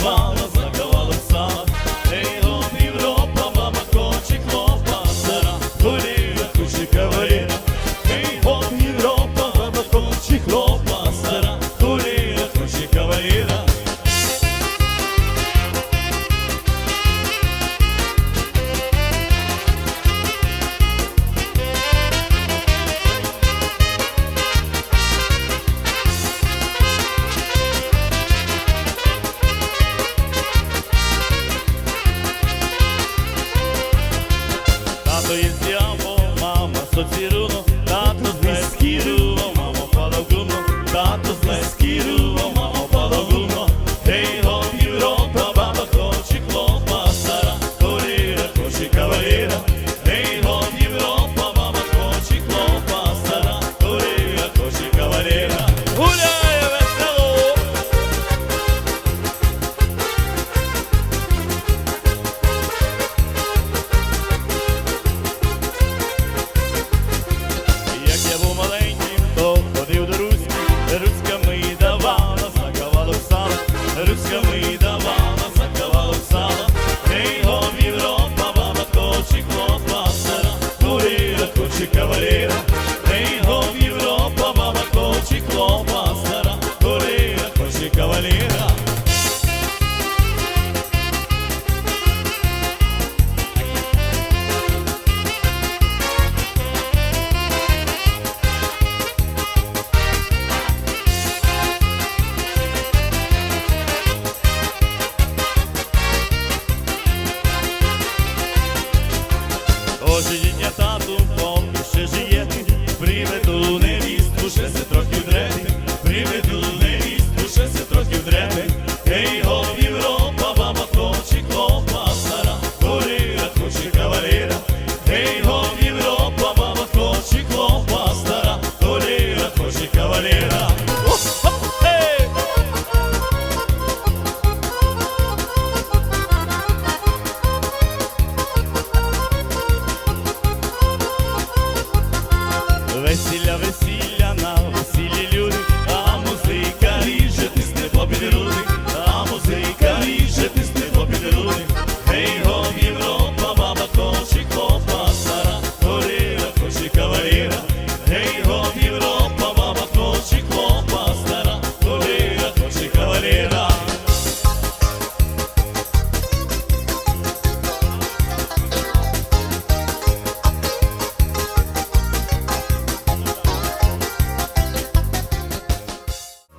of all То є з'яво, мама, соціруна. Hoje é tanto avait si